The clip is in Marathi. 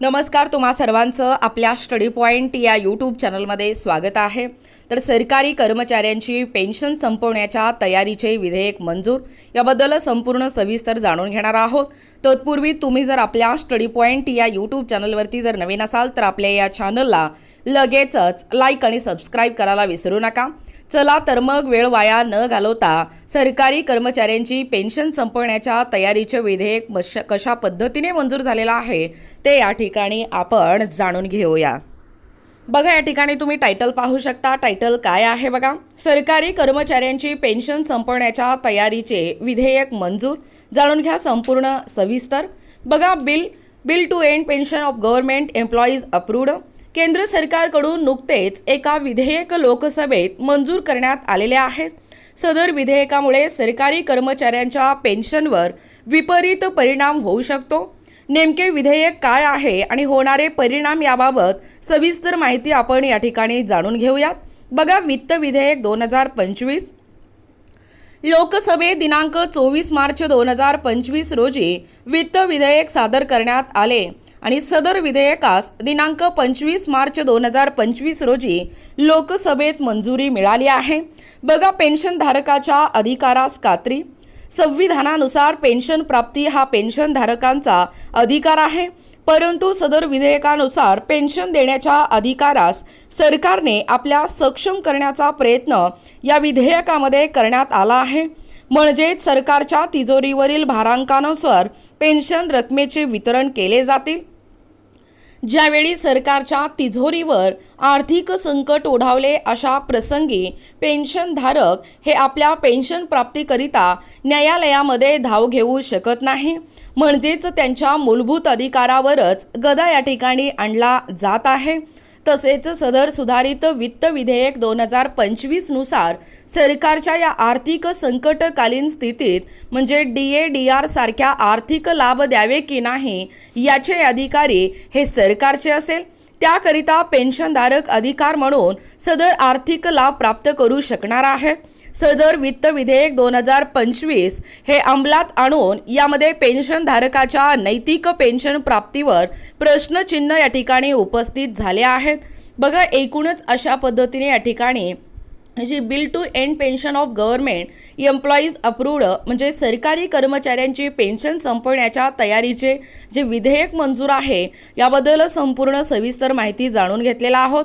नमस्कार तुम्हा सर्वांचं आपल्या स्टडी पॉईंट या यूट्यूब चॅनलमध्ये स्वागत आहे. तर सरकारी कर्मचाऱ्यांची पेन्शन संपवण्याच्या तयारीचे विधेयक मंजूर. याबद्दल संपूर्ण सविस्तर जाणून घेणार आहोत. तत्पूर्वी तुम्ही जर आपल्या स्टडी पॉईंट या यूट्यूब चॅनलवरती जर नवीन असाल तर आपल्या या चॅनलला लगेचच लाईक आणि सबस्क्राईब करायला विसरू नका. चला तर मग वेळ वाया न घालवता सरकारी कर्मचाऱ्यांची पेन्शन संपवण्याच्या तयारीचे विधेयक मश कशा पद्धतीने मंजूर झालेलं आहे ते या ठिकाणी आपण जाणून घेऊया. बघा या ठिकाणी तुम्ही टायटल पाहू शकता. टायटल काय आहे बघा? सरकारी कर्मचाऱ्यांची पेन्शन संपवण्याच्या तयारीचे विधेयक मंजूर. जाणून घ्या संपूर्ण सविस्तर. बघा bill bill to end pension of government employees approved. केंद्र सरकारकडून नुकतेच एका विधेयक लोकसभेत मंजूर करण्यात आलेले आहेत. सदर विधेयकामुळे सरकारी कर्मचाऱ्यांच्या पेन्शनवर विपरीत परिणाम होऊ शकतो. नेमके विधेयक काय आहे आणि होणारे परिणाम याबाबत सविस्तर माहिती आपण या ठिकाणी जाणून घेऊयात. बघा वित्त विधेयक दोन हजार पंचवीस. लोकसभेत दिनांक चोवीस मार्च दोन हजार पंचवीस रोजी वित्त विधेयक सादर करण्यात आले. आणि सदर विधेयकास दिनांक पंचवीस मार्च दोन हजार पंचवीस रोजी लोकसभेत मंजुरी मिळाली आहे. बघा पेन्शनधारकाच्या अधिकारास खात्री संविधानानुसार पेन्शन प्राप्ती हा पेन्शनधारकांचा अधिकार आहे. परंतु सदर विधेयकानुसार पेन्शन देण्याच्या अधिकारास सरकारने आपल्या सक्षम करण्याचा प्रयत्न या विधेयकामध्ये करण्यात आला आहे. म्हणजेच सरकारच्या तिजोरीवरील भारांकानुसार पेन्शन रकमेचे वितरण केले जातील. ज्यावेळी सरकारच्या तिजोरीवर आर्थिक संकट ओढावले अशा प्रसंगी पेन्शनधारक हे आपल्या पेन्शन प्राप्तीकरिता न्यायालयामध्ये धाव घेऊ शकत नाही. म्हणजेच त्यांच्या मूलभूत अधिकारावरच गदा या ठिकाणी आणला जात आहे. तसेच सदर सुधारित वित्त विधेयक दोन हजार पंचवीसनुसार सरकारच्या या आर्थिक संकटकालीन स्थितीत म्हणजे डी ए डी आर सारख्या आर्थिक लाभ द्यावे की नाही याचे अधिकारी हे सरकारचे असेल. त्याकरिता पेन्शनधारक अधिकार म्हणून सदर आर्थिक लाभ प्राप्त करू शकणार आहेत. सदर वित्त विधेयक दोन हजार पंचवीस हे अंमलात आणून यामध्ये पेन्शनधारकाच्या नैतिक पेन्शन प्राप्तीवर प्रश्नचिन्ह या ठिकाणी उपस्थित झाले आहेत. बघा एकूणच अशा पद्धतीने या ठिकाणी जी bill to end pension of government employees approved म्हणजे सरकारी कर्मचाऱ्यांची पेन्शन संपवण्याच्या तयारीचे जे विधेयक मंजूर आहे याबद्दल संपूर्ण सविस्तर माहिती जाणून घेतलेला आहोत.